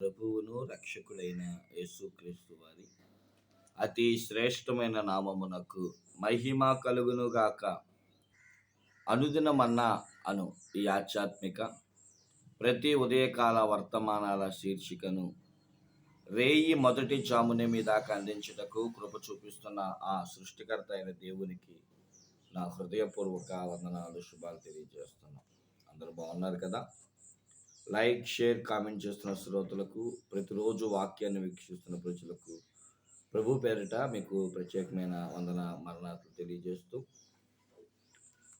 ప్రభువును రక్షకుడైన యేసుక్రీస్తు వారి అతి శ్రేష్టమైన నామమునకు మహిమ కలుగును గాక. అనుదినమన్నా అను ఈ ఆధ్యాత్మిక ప్రతి ఉదయకాల వర్తమానాల శీర్షికను రేయి మొదటి జామునే మీ దాకా అందించుటకు కృప చూపిస్తున్న ఆ సృష్టికర్త అయిన దేవునికి నా హృదయపూర్వక వందనాలు శుభాలు తెలియజేస్తున్నాను అందరూ బాగున్నారు కదా? లైక్ షేర్ కామెంట్ చేస్తున్న శ్రోతలకు ప్రతిరోజు వాక్యాన్ని వీక్షిస్తున్న ప్రజలకు ప్రభు పేరిట మీకు ప్రత్యేకమైన వందన మరణాలు తెలియజేస్తూ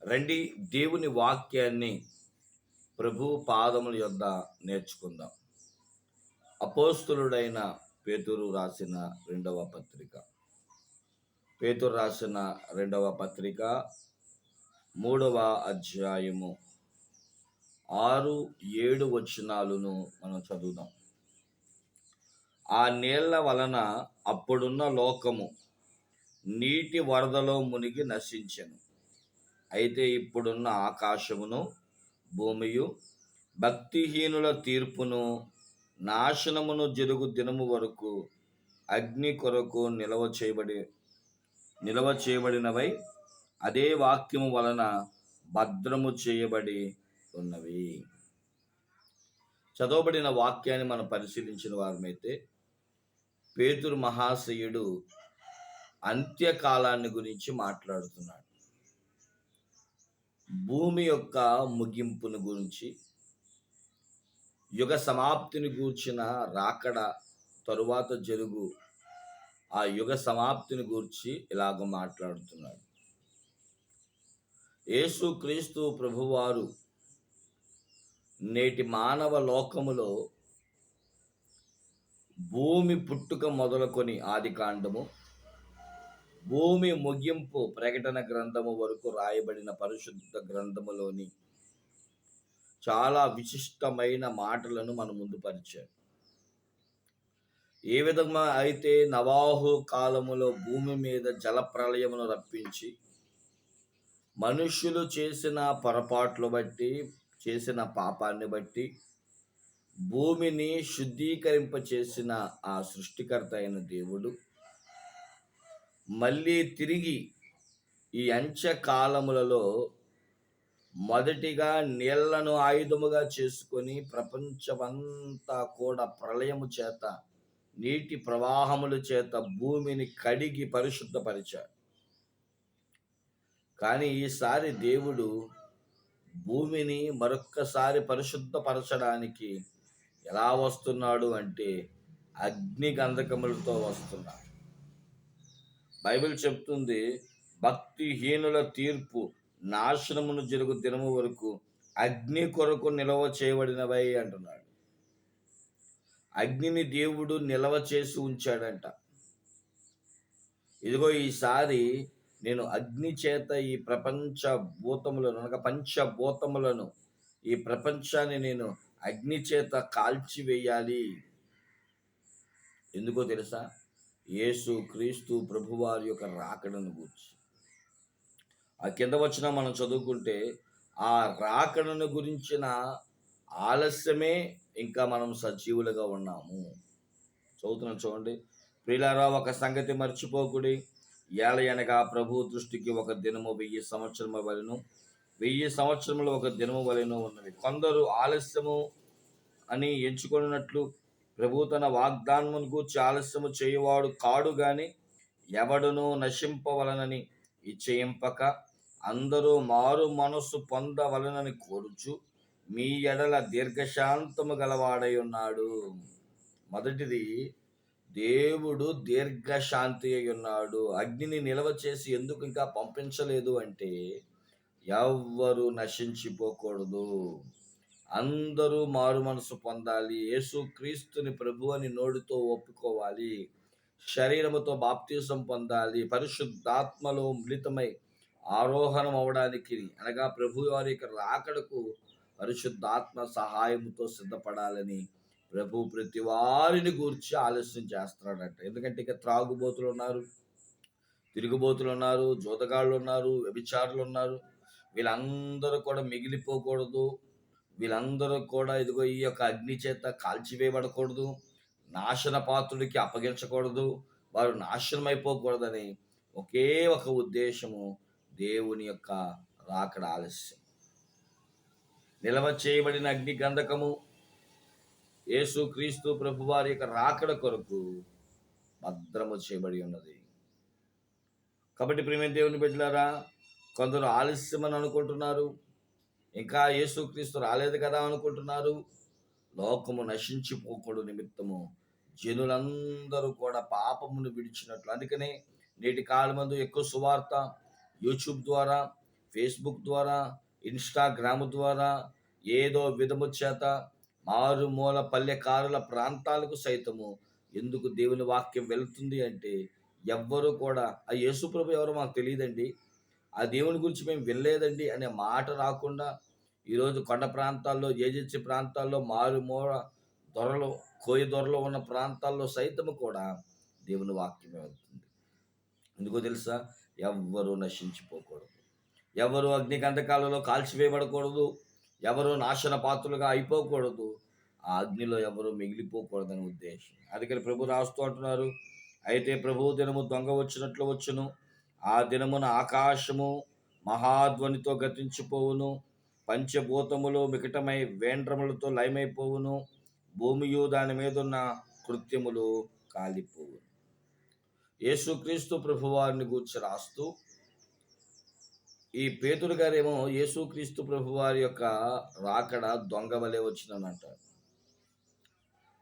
రండి దేవుని వాక్యాన్ని ప్రభు పాదముల యొద్ద నేర్చుకుందాం. అపోస్తులుడైన పేతురు రాసిన రెండవ పత్రిక. పేతురు రాసిన రెండవ పత్రిక మూడవ అధ్యాయము ఆరు ఏడు వచనాలను మనం చదువుదాం. ఆ నీళ్ళ వలన అప్పుడున్న లోకము నీటి వరదలో మునిగి నశించెను. అయితే ఇప్పుడున్న ఆకాశమును భూమియు భక్తిహీనుల తీర్పును నాశనమును జరుగు దినము వరకు అగ్ని కొరకు నిలవ చేయబడి నిలవ చేయబడినవై అదే వాక్యము వలన భద్రము చేయబడి ఉన్నవి చదవబడిన వాక్యాన్ని మనం పరిశీలించిన వారమైతే పేతురు మహాశయుడు అంత్యకాలాన్ని గురించి మాట్లాడుతున్నాడు. భూమి యొక్క ముగింపును గురించి యుగ సమాప్తిని గూర్చిన రాకడ తరువాత జరుగు ఆ యుగ సమాప్తిని గూర్చి ఇలాగ మాట్లాడుతున్నాడు. యేసు క్రీస్తు ప్రభువారు నేటి మానవ లోకములో భూమి పుట్టుక మొదలుకొని ఆది కాండము భూమి ముగింపు ప్రకటన గ్రంథము వరకు రాయబడిన పరిశుద్ధ గ్రంథములోని చాలా విశిష్టమైన మాటలను మన ముందు పరిచాడు. ఏ విధంగా అయితే నవాహు కాలములో భూమి మీద జల ప్రళయమును రప్పించి మనుష్యులు చేసిన పొరపాట్లు బట్టి చేసిన పాపాన్ని బట్టి భూమిని శుద్ధీకరింప చేసిన ఆ సృష్టికర్త అయిన దేవుడు. మళ్ళీ తిరిగి ఈ అంచకాలములలో మొదటిగా నీళ్ళను ఆయుధముగా చేసుకొని ప్రపంచమంతా కూడా ప్రళయము చేత నీటి ప్రవాహముల చేత భూమిని కడిగి పరిశుద్ధపరిచాడు. కానీ ఈసారి దేవుడు భూమిని మరొక్కసారి పరిశుద్ధపరచడానికి ఎలా వస్తున్నాడు అంటే అగ్ని గంధకములతో వస్తున్నాడు. బైబిల్ చెప్తుంది భక్తిహీనుల తీర్పు నాశనమును జరుగు దినము వరకు అగ్ని కొరకు నిలవ చేయబడినవై అంటున్నాడు. అగ్నిని దేవుడు నిలవ చేసి ఉంచాడంట. ఇదిగో ఈసారి నేను అగ్ని చేత ఈ ప్రపంచ భూతములను అనగా పంచభూతములను ఈ ప్రపంచాన్ని నేను అగ్ని చేత కాల్చివేయాలి ఎందుకో తెలుసా? యేసు క్రీస్తు ప్రభువారి యొక్క రాకడను గురించి. ఆ కింద వచ్చిన మనం చదువుకుంటే ఆ రాకడను గురించిన ఆలస్యమే ఇంకా మనం సజీవులుగా ఉన్నాము. చదువుతున్నాం చూడండి. ప్రిలారా ఒక సంగతి మర్చిపోకుడి. ఏలయనగా ప్రభు దృష్టికి ఒక దినము వెయ్యి సంవత్సరము వలెను వెయ్యి సంవత్సరములు ఒక దినము వలెను ఉన్నది. కొందరు ఆలస్యము అని ఎంచుకున్నట్లు ప్రభు తన వాగ్దానమును గూర్చి ఆలస్యము చేయవాడు కాడు గాని ఎవడును నశింపవలనని ఇచ్చయింపక అందరూ మారు మనస్సు పొందవలనని కోరుచు మీ ఎడల దీర్ఘశాంతము గలవాడై ఉన్నాడు. మొదటిది దేవుడు దీర్ఘశాంతి అయి ఉన్నాడు అగ్నిని నిలవ చేసి ఎందుకు ఇంకా పంపించలేదు అంటే ఎవ్వరు నశించిపోకూడదు. అందరూ మారు మనసు పొందాలి. యేసు క్రీస్తుని ప్రభు అని నోడితో ఒప్పుకోవాలి. శరీరముతో బాప్తీసం పొందాలి. పరిశుద్ధాత్మలో మిళితమై ఆరోహణం అవడానికి అనగా ప్రభు వారి యొక్క రాకడకు పరిశుద్ధాత్మ సహాయంతో సిద్ధపడాలని ప్రభు ప్రతి వారిని గూర్చి ఆలస్యం చేస్తున్నాడంట. ఎందుకంటే ఇక త్రాగుబోతులు ఉన్నారు తిరుగుబోతులు ఉన్నారు జోతగాళ్ళు ఉన్నారు వ్యభిచారులు ఉన్నారు. వీళ్ళందరూ కూడా మిగిలిపోకూడదు. వీళ్ళందరూ కూడా ఇదిగో ఈ యొక్క అగ్ని చేత కాల్చివేయబడకూడదు. నాశన పాత్రుడికి అప్పగించకూడదు. వారు నాశనం అయిపోకూడదని ఒకే ఒక ఉద్దేశము దేవుని యొక్క రాకడ ఆలస్యం. నిల్వ చేయబడిన అగ్ని గంధకము యేసు క్రీస్తు ప్రభు వారి యొక్క రాకడ కొరకు భద్రము చేయబడి ఉన్నది. కాబట్టి ప్రేమ దేవుని బిడ్డలారా కొందరు ఆలస్యమని అనుకుంటున్నారు ఇంకా యేసుక్రీస్తు రాలేదు కదా అనుకుంటున్నారు. లోకము నశించిపోకూడదు నిమిత్తము. జనులందరూ కూడా పాపమును విడిచినట్లు. అందుకనే నేటి కాలమందు ఎక్కువ సువార్త యూట్యూబ్ ద్వారా ఫేస్బుక్ ద్వారా ఇన్స్టాగ్రామ్ ద్వారా ఏదో విధము చేత మారుమూల పల్లెకారుల ప్రాంతాలకు సైతము ఎందుకు దేవుని వాక్యం వెళ్తుంది అంటే ఎవ్వరూ కూడా ఆ యేసుప్రభు ఎవరో మాకు తెలియదండి. ఆ దేవుని గురించి మేము వినలేదండి అనే మాట రాకుండా ఈరోజు కొండ ప్రాంతాల్లో ఏజెన్సీ ప్రాంతాల్లో మారుమూల దొరలు కోయి దొరలో ఉన్న ప్రాంతాల్లో సైతము కూడా దేవుని వాక్యం వెళ్తుంది. ఎందుకో తెలుసా? ఎవ్వరూ నశించిపోకూడదు. ఎవరు అగ్నికంధకాలలో కాల్చివేయబడకూడదు. ఎవరు నాశన పాత్రలుగా అయిపోకూడదు. ఆ అగ్నిలో ఎవరు మిగిలిపోకూడదని ఉద్దేశం. అందుకని ప్రభు రాస్తూ అంటున్నారు అయితే ప్రభు దినము దొంగ వచ్చినట్లు వచ్చును. ఆ దినమున ఆకాశము మహాధ్వనితో గతించిపోవును. పంచభూతములు మికటమై వేండ్రములతో లయమైపోవును. భూమియు దాని మీదున్న కృత్యములు కాలిపోవును. యేసుక్రీస్తు ప్రభువారిని గూర్చి రాస్తూ ఈ పేతుడు గారేమో యేసుక్రీస్తు ప్రభువారి యొక్క రాకడ దొంగ వలె వచ్చిందని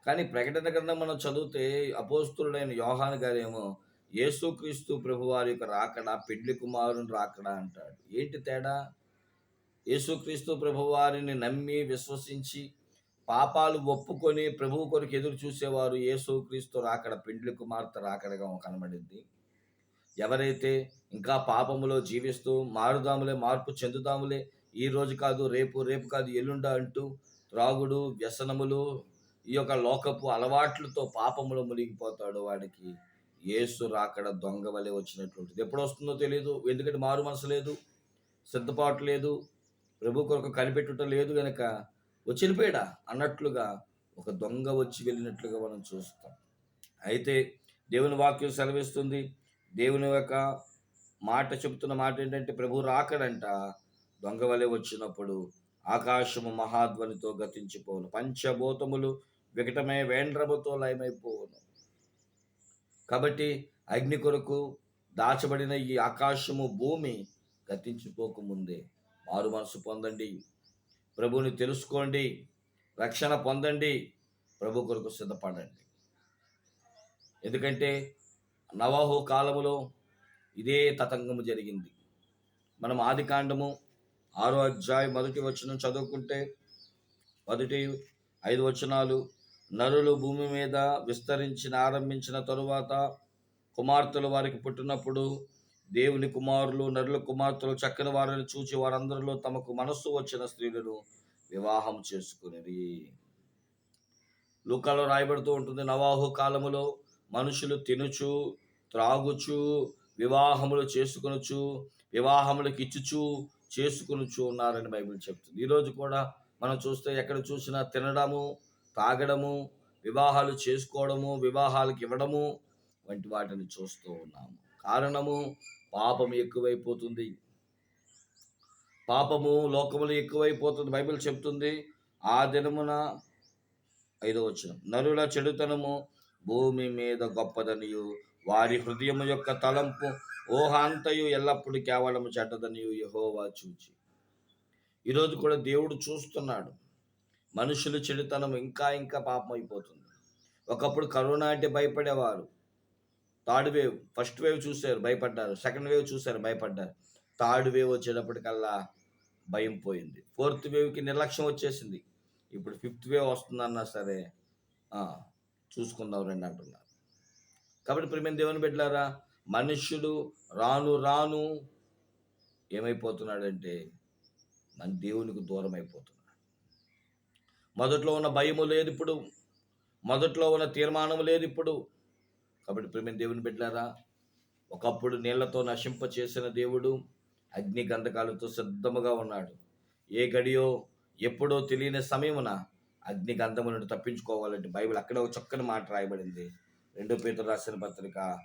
కానీ ప్రకటన గ్రంథం మనం చదివితే అపోస్తుడైన యోహాన్ గారేమో యేసుక్రీస్తు ప్రభువారి యొక్క రాకడ పెండ్లి కుమారుని రాకడ అంటాడు. ఏంటి తేడా? యేసుక్రీస్తు ప్రభువారిని నమ్మి విశ్వసించి పాపాలు ఒప్పుకొని ప్రభువు కొరకు ఎదురు చూసేవారు యేసుక్రీస్తు రాకడ పెండ్లి కుమార్తె రాకడగా కనబడింది. ఎవరైతే ఇంకా పాపములో జీవిస్తూ మారుదాములే మార్పు చెందుదాములే. ఈ రోజు కాదు రేపు రేపు కాదు ఎల్లుండ అంటూ త్రాగుడు వ్యసనములు ఈ యొక్క లోకపు అలవాట్లతో పాపములో మునిగిపోతాడు వాడికి. ఏసు రాకడ దొంగ వలె వచ్చినట్లుంటుంది ఎప్పుడు వస్తుందో తెలియదు ఎందుకంటే మారు మనసు లేదు సిద్ధపాటు లేదు ప్రభు కొరకు కనిపెట్టుట లేదు కనుక వచ్చిపోయాడా అన్నట్లుగా ఒక దొంగ వచ్చి వెళ్ళినట్లుగా మనం చూస్తాం. అయితే దేవుని వాక్యం సెలవిస్తుంది. దేవుని యొక్క మాట చెబుతున్న మాట ఏంటంటే ప్రభు రాకడంట దొంగ వలె వచ్చినప్పుడు ఆకాశము మహాధ్వనితో గతించిపోవును. పంచభూతములు వికటమే వేండ్రముతో లయమైపోవును. కాబట్టి అగ్ని కొరకు దాచబడిన ఈ ఆకాశము భూమి గతించిపోకముందే మారు మనసు పొందండి. ప్రభుని తెలుసుకోండి రక్షణ పొందండి ప్రభు కొరకు సిద్ధపడండి. ఎందుకంటే నవాహు కాలములో ఇదే తతంగము జరిగింది. మనం ఆది కాండము ఆరో అధ్యాయం మొదటి వచనం చదువుకుంటే మొదటి ఐదు వచనాలు నరులు భూమి మీద విస్తరించిన ఆరంభించిన తరువాత కుమార్తెలు వారికి పుట్టినప్పుడు దేవుని కుమారులు నరుల కుమార్తెలు చక్కని వారిని చూచి వారందరిలో తమకు మనస్సు వచ్చిన స్త్రీలను వివాహం చేసుకునేది లూకాలో రాయబడుతూ ఉంటుంది నవాహు కాలములో మనుషులు తినుచు త్రాగుచు వివాహములు చేసుకొనొచ్చు వివాహములకు ఇచ్చుచు చేసుకొనుచు ఉన్నారని బైబిల్ చెప్తుంది. ఈరోజు కూడా మనం చూస్తే ఎక్కడ చూసినా తినడము తాగడము వివాహాలు చేసుకోవడము వివాహాలకు ఇవ్వడము వంటి వాటిని చూస్తూ ఉన్నాము. కారణము పాపం ఎక్కువైపోతుంది. పాపము లోకములు ఎక్కువైపోతుంది. బైబిల్ చెప్తుంది ఆ దినమున ఐదో వచ్చిన నరుల చెడుతనము భూమి మీద గొప్పదనియు వారి హృదయము యొక్క తలంపు ఊహాంతయు ఎల్లప్పుడూ కేవలము చెడ్డదని యహోవా చూచి. ఈరోజు కూడా దేవుడు చూస్తున్నాడు. మనుషుల చెడుతనం ఇంకా ఇంకా పాపం అయిపోతుంది ఒకప్పుడు కరోనా అంటే భయపడేవారు. థర్డ్ వేవ్ ఫస్ట్ వేవ్ చూశారు భయపడ్డారు. సెకండ్ వేవ్ చూశారు భయపడ్డారు. థర్డ్ వేవ్ వచ్చేటప్పటికల్లా భయం పోయింది. ఫోర్త్ వేవ్కి నిర్లక్ష్యం వచ్చేసింది. ఇప్పుడు ఫిఫ్త్ వేవ్ వస్తుందన్నా సరే చూసుకుందాం రండి అంటున్నారు. కాబట్టి ప్రేమ దేవుని బిడ్డలారా మనుష్యుడు రాను రాను ఏమైపోతున్నాడంటే మన దేవునికి దూరం అయిపోతున్నాడు మొదట్లో ఉన్న భయము లేదు ఇప్పుడు మొదట్లో ఉన్న తీర్మానం లేదు ఇప్పుడు. కాబట్టి ప్రేమ దేవుని బిడ్డలారా ఒకప్పుడు నీళ్ళతో నశింప చేసిన దేవుడు అగ్ని గంధకాలతో సిద్ధముగా ఉన్నాడు. ఏ గడియో ఎప్పుడో తెలియని సమయమున అగ్ని గంధము నుండి తప్పించుకోవాలంటే బైబిల్ అక్కడ ఒక చక్కని మాట రాయబడింది. రెండు పేతురు రాసిన పత్రిక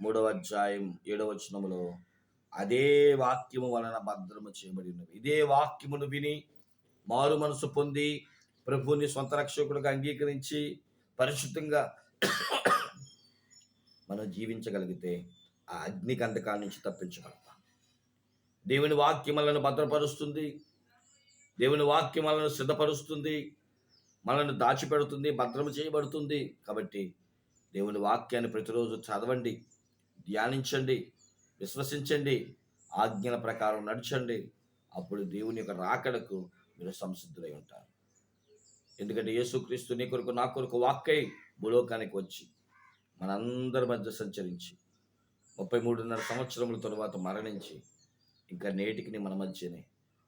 మూడవ అధ్యాయం ఏడవ వచనములో అదే వాక్యము వలన భద్రము చేయబడి ఉన్నది ఇదే వాక్యమును విని మారు మనసు పొంది ప్రభువుని సొంత రక్షకుడిగా అంగీకరించి పరిశుద్ధంగా మనం జీవించగలిగితే ఆ అగ్ని గంధకాల నుంచి తప్పించగలుగుతాం దేవుని వాక్యం మనల్ని భద్రపరుస్తుంది. దేవుని వాక్యం మనల్ని సిద్ధపరుస్తుంది. మనల్ని దాచిపెడుతుంది భద్రము చేయబడుతుంది. కాబట్టి దేవుని వాక్యాన్ని ప్రతిరోజు చదవండి ధ్యానించండి విశ్వసించండి ఆజ్ఞల ప్రకారం నడచండి. అప్పుడు దేవుని యొక్క రాకడకు మీరు సంసిద్ధులై ఉంటారు. ఎందుకంటే యేసుక్రీస్తు నీ కొరకు నా కొరకు వాక్కై భూలోకానికి వచ్చి మనందరి మధ్య సంచరించి ముప్పై మూడున్నర సంవత్సరముల తరువాత మరణించి ఇంకా నేటికి మన మధ్యనే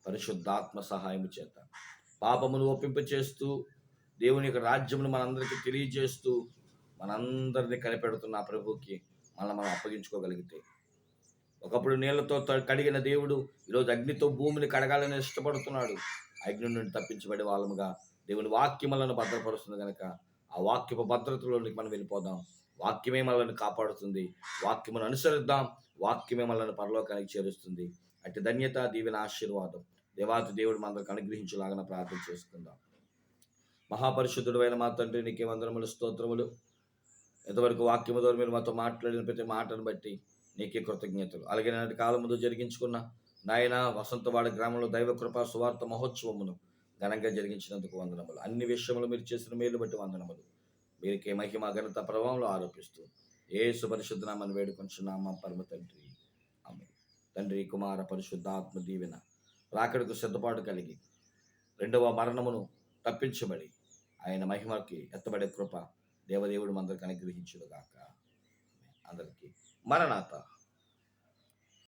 పరిశుద్ధాత్మ సహాయము చేత పాపమును ఒప్పింప చేస్తూ దేవుని యొక్క రాజ్యమును మనందరికీ తెలియజేస్తూ మనందరినీ కనిపెడుతున్న ఆ ప్రభుకి మనల్ని మనం అప్పగించుకోగలిగితే. ఒకప్పుడు నీళ్ళతో కడిగిన దేవుడు ఈరోజు అగ్నితో భూమిని కడగాలని ఇష్టపడుతున్నాడు. అగ్ని నుండి తప్పించబడే వాళ్ళముగా దేవుని వాక్యములను భద్రపరుస్తుంది కనుక ఆ వాక్యపు భద్రతలోనికి మనం వెళ్ళిపోదాం. వాక్యమే మనల్ని కాపాడుతుంది. వాక్యమును అనుసరిద్దాం. వాక్యమే మనల్ని పరలోకానికి చేరుస్తుంది. అటు ధన్యత దీవెన ఆశీర్వాదం. దేవాతి దేవుడు మనందరికి అనుగ్రహించలాగా ప్రార్థన చేసుకుందాం. మహాపరిశుద్ధుడు అయిన మా తండ్రి నీకే వందనములు స్తోత్రములు. ఇంతవరకు వాక్యము ద్వారా మీరు మాతో మాట్లాడిన ప్రతి మాటను బట్టి నీకే కృతజ్ఞతలు. అలాగే నాటి కాలం ముందు జరిగించుకున్న నాయన వసంతవాడ గ్రామంలో దైవ కృపా సువార్త మహోత్సవమును ఘనంగా జరిగించినందుకు వందనములు. అన్ని విషయములు మీరు చేసిన మేలు బట్టి వందనములు. మీరికే మహిమ ఘనత ప్రభావంలో ఆరోపిస్తూ ఏ సుపరిశుద్ధనామని వేడుకొంచున్నామా పరమ తండ్రి. ఆమె తండ్రి కుమార పరిశుద్ధాత్మ దీవెన రాకడకు సిద్ధపాటు కలిగి రెండవ మరణమును తప్పించబడి ఆయన మహిమకి ఎత్తబడే కృప దేవదేవుడు మందరికి అనుగ్రహించుడుగాక అందరికీ మరణాత